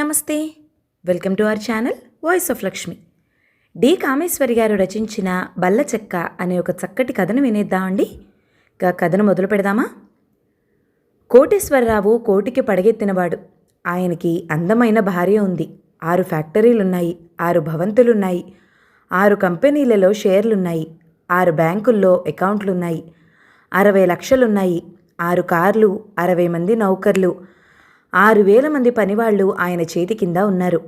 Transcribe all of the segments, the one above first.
నమస్తే. Welcome to our channel voice of Lakshmi. D. Kameshwari garu రచించిన బల్ల చెక్క అనే ఒక చక్కటి కథను వినేద్దామండి ఇక కథను మొదలు పెడదామా? కోటేశ్వరరావు కోటికి పడగెత్తినవాడు. ఆయనకి అందమైన భార్య ఉంది. ఆరు ఫ్యాక్టరీలున్నాయి ఆరు భవంతులున్నాయి ఆరు కంపెనీలలో షేర్లున్నాయి ఆరు బ్యాంకుల్లో అకౌంట్లున్నాయి అరవై లక్షలున్నాయి ఆరు కార్లు అరవై మంది నౌకర్లు ఆరు వేల మంది పనివాళ్ళు ఆయన చేతి కింద ఉన్నారు.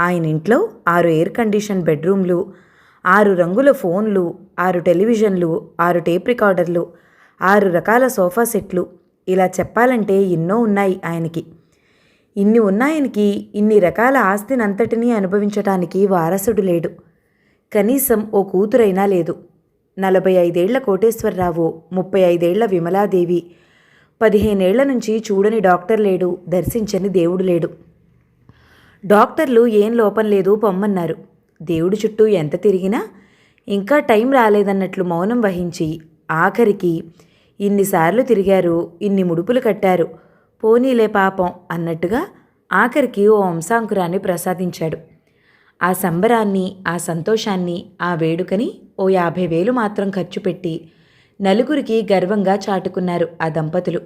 ఆయన ఇంట్లో ఆరు ఎయిర్ కండిషన్ బెడ్రూమ్లు ఆరు రంగుల ఫోన్లు ఆరు టెలివిజన్లు ఆరు టేప్ రికార్డర్లు ఆరు రకాల సోఫా సెట్లు. ఇలా చెప్పాలంటే ఎన్నో ఉన్నాయి ఆయనకి. ఇన్ని ఉన్నాయనికి ఇన్ని రకాల ఆస్తినంతటినీ అనుభవించటానికి వారసుడు లేడు. కనీసం ఓ కూతురైనా లేదు. నలభై ఐదేళ్ళ కోటేశ్వరరావు ముప్పై ఐదేళ్ళ విమలాదేవి పదిహేనేళ్ళ నుంచి చూడని డాక్టర్ లేడు దర్శించని దేవుడు లేడు. డాక్టర్లు ఏం లోపం లేదు పొమ్మన్నారు. దేవుడి చుట్టూ ఎంత తిరిగినా ఇంకా టైం రాలేదన్నట్లు మౌనం వహించి ఆఖరికి ఇన్నిసార్లు తిరిగారు ఇన్ని ముడుపులు కట్టారు. పోనీలే పాపం అన్నట్టుగా ఆఖరికి ఓ వంశాంకురాన్ని ప్రసాదించాడు. ఆ సంబరాన్ని ఆ సంతోషాన్ని ఆ వేడుకని ఓ యాభై వేలు మాత్రం ఖర్చు పెట్టి నలుగురికి గర్వంగా చాటుకున్నారు ఆ దంపతులు.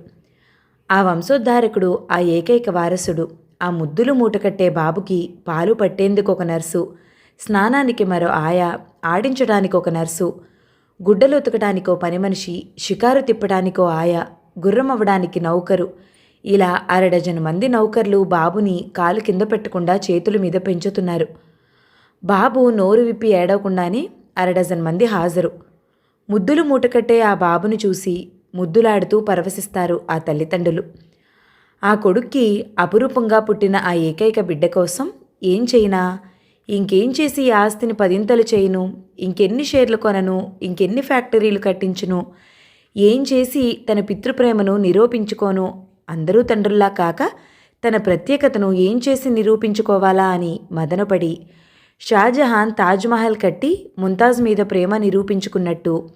ఆ వంశోద్ధారకుడు ఆ ఏకైక వారసుడు ఆ ముద్దులు మూటకట్టే బాబుకి పాలు పట్టేందుకు ఒక నర్సు స్నానానికి మరో ఆయా ఆడించడానికి ఒక నర్సు గుడ్డలు ఉతకడానికో పని మనిషి షికారు తిప్పడానికో ఆయా గుర్రం అవ్వడానికి నౌకరు ఇలా అరడజను మంది నౌకర్లు బాబుని కాలు కింద పెట్టకుండా చేతుల మీద పెంచుతున్నారు. బాబు నోరు విప్పి ఏడవకుండానే అరడజన్ మంది హాజరు. ముద్దులు మూటకట్టే ఆ బాబును చూసి ముద్దులాడుతూ పరవశిస్తారు ఆ తల్లిదండ్రులు. ఆ కొడుక్కి అపురూపంగా పుట్టిన ఆ ఏకైక బిడ్డ కోసం ఏం చేయనా? ఇంకేం చేసి ఈ ఆస్తిని పదింతలు చేయను? ఇంకెన్ని షేర్లు కొనను? ఇంకెన్ని ఫ్యాక్టరీలు కట్టించును? ఏం చేసి తన పితృప్రేమను నిరూపించుకోను? అందరూ తండ్రుల్లా కాక తన ప్రత్యేకతను ఏం చేసి నిరూపించుకోవాలా అని మదనపడి షాజహాన్ తాజ్మహల్ కట్టి ముంతాజ్ మీద ప్రేమ నిరూపించుకున్నట్టు.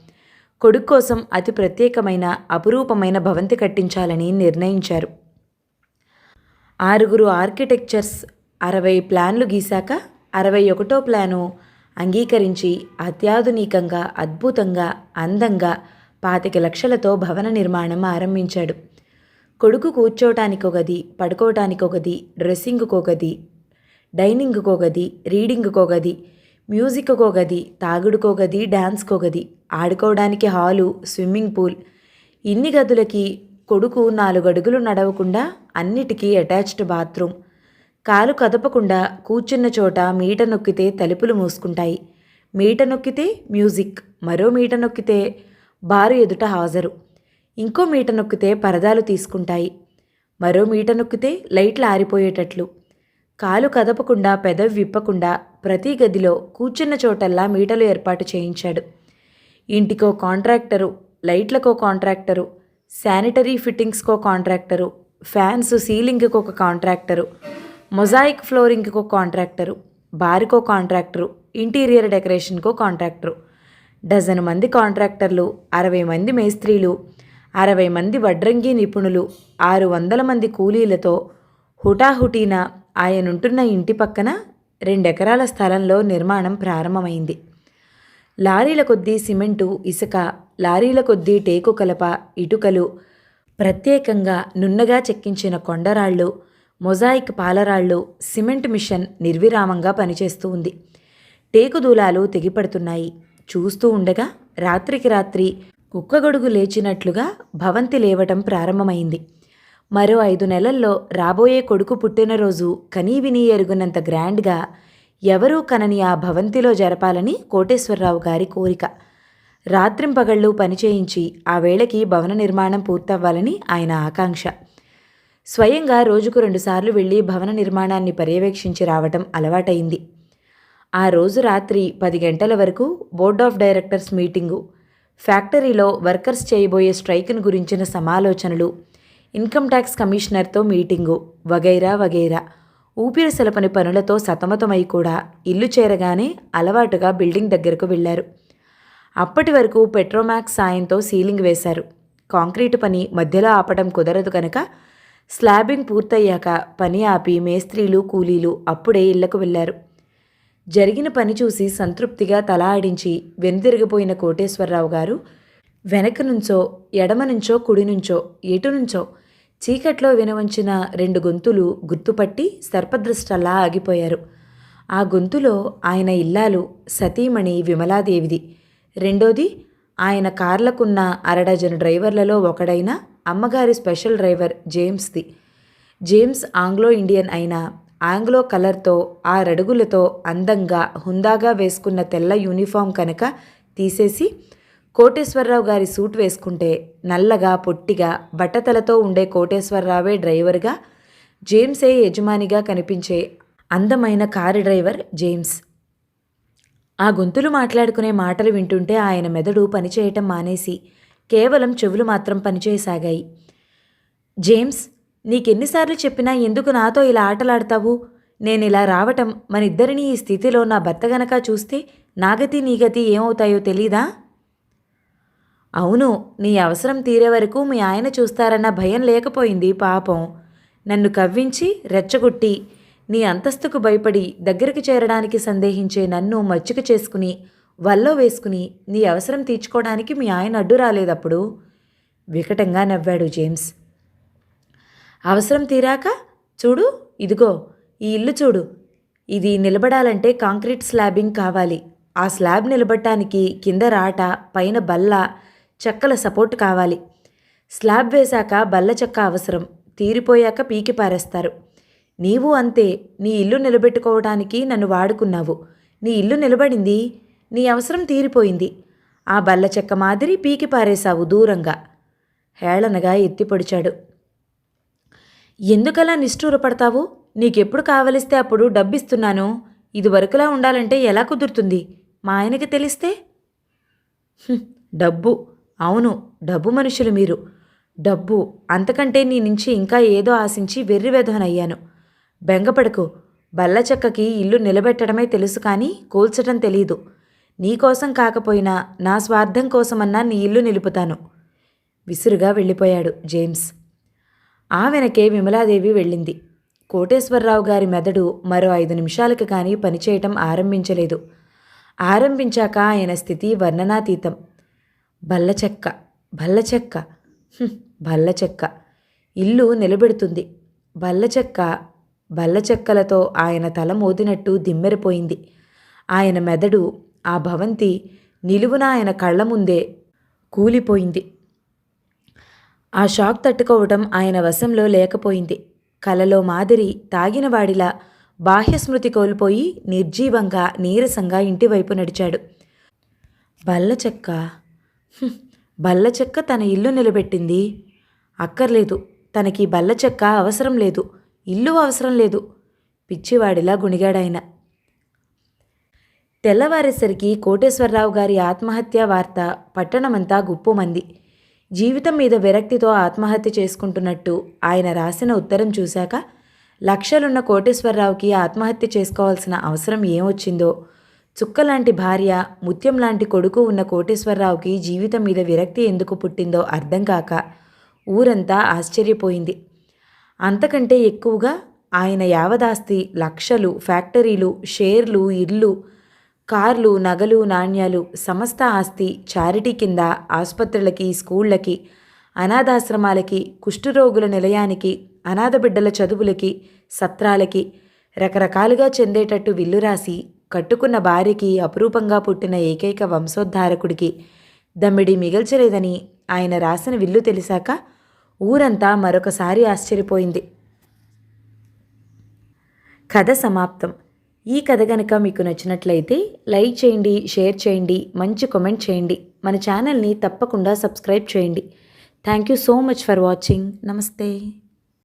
కొడుకు కోసం అతి ప్రత్యేకమైన అపురూపమైన భవంతి కట్టించాలని నిర్ణయించారు. ఆరుగురు ఆర్కిటెక్చర్స్ అరవై ప్లాన్లు గీశాక అరవై ఒకటో ప్లాను అంగీకరించి అత్యాధునికంగా అద్భుతంగా అందంగా పాతిక లక్షలతో భవన నిర్మాణం ఆరంభించాడు. కొడుకు కూర్చోటానికో గది పడుకోవటానికి గది డ్రెస్సింగ్కు గది డైనింగ్కో గది రీడింగ్కో గది మ్యూజిక్కో గది తాగుడుకో గది డ్యాన్స్కో గది ఆడుకోవడానికి హాలు స్విమ్మింగ్ పూల్. ఇన్ని గదులకి కొడుకు నాలుగు అడుగులు నడవకుండా అన్నిటికీ అటాచ్డ్ బాత్రూమ్. కాలు కదపకుండా కూర్చున్న చోట మీట నొక్కితే తలుపులు మూసుకుంటాయి. మీట నొక్కితే మ్యూజిక్ మరో మీట నొక్కితే బారు ఎదుట హాజరు. ఇంకో మీట నొక్కితే పరదాలు తీసుకుంటాయి. మరో మీట నొక్కితే లైట్లు ఆరిపోయేటట్లు. కాలు కదపకుండా పెదవి విప్పకుండా ప్రతి గదిలో కూర్చున్న చోటల్లా మీటలు ఏర్పాటు చేయించాడు. ఇంటికో కాంట్రాక్టరు లైట్లకో కాంట్రాక్టరు శానిటరీ ఫిట్టింగ్స్కో కాంట్రాక్టరు ఫ్యాన్స్ సీలింగ్కి ఒక కాంట్రాక్టరు మొజాయిక్ ఫ్లోరింగ్కి ఒక కాంట్రాక్టరు బారికో కాంట్రాక్టరు ఇంటీరియర్ డెకరేషన్కో కాంట్రాక్టరు. డజన్ మంది కాంట్రాక్టర్లు అరవై మంది మేస్త్రీలు అరవై మంది వడ్రంగి నిపుణులు ఆరు వందల మంది కూలీలతో హుటాహుటీన ఆయనుంటున్న ఇంటి పక్కన రెండెకరాల స్థలంలో నిర్మాణం ప్రారంభమైంది. లారీల కొద్దీ సిమెంటు ఇసుక లారీల కొద్దీ టేకు కలప ఇటుకలు ప్రత్యేకంగా నున్నగా చెక్కించిన కొండరాళ్ళు మొజాయిక్ పాలరాళ్ళు సిమెంట్ మిషన్ నిర్విరామంగా పనిచేస్తూ ఉంది. టేకు దూలాలు తెగిపడుతున్నాయి. చూస్తూ ఉండగా రాత్రికి రాత్రి కుక్కగొడుగు లేచినట్లుగా భవంతి లేవటం ప్రారంభమైంది. మరో ఐదు నెలల్లో రాబోయే కొడుకు పుట్టినరోజు కనీవిని ఎరుగునంత గ్రాండ్గా ఎవరూ కనని ఆ భవంతిలో జరపాలని కోటేశ్వరరావు గారి కోరిక. రాత్రింపగళ్ళు పనిచేయించి ఆ వేళకి భవన నిర్మాణం పూర్తవ్వాలని ఆయన ఆకాంక్ష. స్వయంగా రోజుకు రెండుసార్లు వెళ్ళి భవన నిర్మాణాన్ని పర్యవేక్షించి రావటం అలవాటైంది. ఆ రోజు రాత్రి పది గంటల వరకు బోర్డ్ ఆఫ్ డైరెక్టర్స్ మీటింగు ఫ్యాక్టరీలో వర్కర్స్ చేయబోయే స్ట్రైక్ను గురించిన సమాలోచనలు ఇన్కమ్ ట్యాక్స్ కమిషనర్తో మీటింగు. వగైరా వగైరా. ఊపిరి సలపని పనులతో సతమతమై కూడా ఇల్లు చేరగానే అలవాటుగా బిల్డింగ్ దగ్గరకు వెళ్ళారు అప్పటి వరకు పెట్రోమాక్స్ సాయంతో సీలింగ్ వేశారు. కాంక్రీటు పని మధ్యలో ఆపడం కుదరదు కనుక స్లాబింగ్ పూర్తయ్యాక పని ఆపి మేస్త్రీలు కూలీలు అప్పుడే ఇళ్ళకు వెళ్ళారు. జరిగిన పని చూసి సంతృప్తిగా తల ఆడించి వెనుదిరిగిపోయిన కోటేశ్వరరావు గారు వెనక నుంచో ఎడమ నుంచో కుడి నుంచో ఎటు నుంచో చీకట్లో వినవంచిన రెండు గొంతులు గుర్తుపట్టి సర్పదృష్టలా ఆగిపోయారు. ఆ గొంతులో ఆయన ఇల్లాలు సతీమణి విమలాదేవిది. రెండోది ఆయన కార్లకున్న అరడజను డ్రైవర్లలో ఒకడైన అమ్మగారి స్పెషల్ డ్రైవర్ జేమ్స్ది. జేమ్స్ ఆంగ్లో ఇండియన్ అయిన ఆంగ్లో కలర్తో ఆ రడుగులతో అందంగా హుందాగా వేసుకున్న తెల్ల యూనిఫామ్ కనుక తీసేసి కోటేశ్వరరావు గారి సూట్ వేసుకుంటే నల్లగా పొట్టిగా బట్టతలతో ఉండే కోటేశ్వరరావే డ్రైవర్గా జేమ్సే యజమానిగా కనిపించే అందమైన కారు డ్రైవర్ జేమ్స్. ఆ గొంతులు మాట్లాడుకునే మాటలు వింటుంటే ఆయన మెదడు పనిచేయటం మానేసి కేవలం చెవులు మాత్రం పనిచేయసాగాయి. జేమ్స్ నీకెన్నిసార్లు చెప్పినా ఎందుకు నాతో ఇలా ఆటలాడతావు? నేను ఇలా రావటం మనిద్దరినీ ఈ స్థితిలో నా భర్త గనక చూస్తే నాగతి నీగతి ఏమవుతాయో తెలీదా? అవును నీ అవసరం తీరే వరకు మీ ఆయన చూస్తారన్న భయం లేకపోయింది పాపం. నన్ను కవ్వించి రెచ్చగొట్టి నీ అంతస్తుకు భయపడి దగ్గరికి చేరడానికి సందేహించే నన్ను మచ్చిక చేసుకుని వల్లో వేసుకుని నీ అవసరం తీర్చుకోవడానికి మీ ఆయన అడ్డు రాలేదప్పుడు? వికటంగా నవ్వాడు జేమ్స్. అవసరం తీరాక? చూడు ఇదిగో ఈ ఇల్లు చూడు. ఇది నిలబడాలంటే కాంక్రీట్ స్లాబింగ్ కావాలి. ఆ స్లాబ్ నిలబడటానికి కింద రాట పైన బల్ల చెక్కల సపోర్ట్ కావాలి. స్లాబ్ వేశాక బల్ల చెక్క అవసరం. తీరిపోయాక పీకి పారేస్తారు. నీవు అంతే. నీ ఇల్లు నిలబెట్టుకోవడానికి నన్ను వాడుకున్నావు. నీ ఇల్లు నిలబడింది. నీ అవసరం తీరిపోయింది. ఆ బల్ల చెక్క మాదిరి పీకి పారేశావు దూరంగా. హేళనగా ఎత్తిపొడిచాడు ఎందుకలా నిష్ఠూరపడతావు? నీకెప్పుడు కావలిస్తే అప్పుడు డబ్బిస్తున్నాను. ఇదివరకులా ఉండాలంటే ఎలా కుదురుతుంది? మా ఆయనకి తెలిస్తే? డబ్బు. అవును డబ్బు మనుషులు మీరు. డబ్బు అంతకంటే నీ నుంచి ఇంకా ఏదో ఆశించి వెర్రివెధనయ్యాను బెంగపడకు బల్లచెక్కకి ఇల్లు నిలబెట్టడమే తెలుసు కానీ కూల్చటం తెలీదు. నీకోసం కాకపోయినా నా స్వార్థం కోసమన్నా నీ ఇల్లు నిలుపుతాను. విసురుగా వెళ్ళిపోయాడు జేమ్స్. ఆ వెనకే విమలాదేవి వెళ్ళింది. కోటేశ్వరరావు గారి మెదడు మరో ఐదు నిమిషాలకు కానీ పనిచేయటం ఆరంభించలేదు. ఆరంభించాక ఆయన స్థితి వర్ణనాతీతం. బల్లచెక్క బల్లచెక్క బల్లచెక్క ఇల్లు నిలబెడుతుంది. బల్లచెక్క బల్లచెక్కలతో ఆయన తల మోదినట్టు దిమ్మెరిపోయింది. ఆయన మెదడు ఆ భవంతి నిలువున ఆయన కళ్ళ ముందే కూలిపోయింది. ఆ షాక్ తట్టుకోవటం ఆయన వశంలో లేకపోయింది. కలలో మాదిరి తాగినవాడిలా బాహ్యస్మృతి కోల్పోయి నిర్జీవంగా నీరసంగా ఇంటివైపు నడిచాడు. బల్లచెక్క చెక్క బల్లచెక్క తన ఇల్లు నిలబెట్టింది. అక్కర్లేదు తనకి బల్లచెక్క అవసరం లేదు ఇల్లు అవసరం లేదు పిచ్చివాడిలా గుణిగాడాయన. తెల్లవారేసరికి కోటేశ్వరరావు గారి ఆత్మహత్య వార్త పట్టణమంతా గుప్పుమంది. జీవితం మీద విరక్తితో ఆత్మహత్య చేసుకుంటున్నట్టు ఆయన రాసిన ఉత్తరం చూశాక లక్షలున్న కోటేశ్వరరావుకి ఆత్మహత్య చేసుకోవాల్సిన అవసరం ఏమొచ్చిందో చుక్కలాంటి భార్య ముత్యం లాంటి కొడుకు ఉన్న కోటేశ్వరరావుకి జీవితం మీద విరక్తి ఎందుకు పుట్టిందో అర్థం కాక ఊరంతా ఆశ్చర్యపోయింది. అంతకంటే ఎక్కువగా ఆయన యావదాస్తి లక్షలు ఫ్యాక్టరీలు షేర్లు ఇళ్ళు కార్లు నగలు నాణ్యాలు సమస్త ఆస్తి చారిటీ కింద ఆసుపత్రులకి స్కూళ్ళకి అనాథాశ్రమాలకి కుష్ఠరోగుల నిలయానికి అనాథ బిడ్డల చదువులకి సత్రాలకి రకరకాలుగా చెందేటట్టు విల్లు రాసి కట్టుకున్న భార్యకి అపురూపంగా పుట్టిన ఏకైక వంశోద్ధారకుడికి దమ్మిడి మిగల్చలేదని ఆయన రాసిన విల్లు తెలిసాక ఊరంతా మరొకసారి ఆశ్చర్యపోయింది. కథ సమాప్తం. ఈ కథ కనుక మీకు నచ్చినట్లయితే లైక్ చేయండి షేర్ చేయండి మంచి కామెంట్ చేయండి. మన ఛానల్ని తప్పకుండా సబ్స్క్రైబ్ చేయండి. Thank you so much for watching. నమస్తే.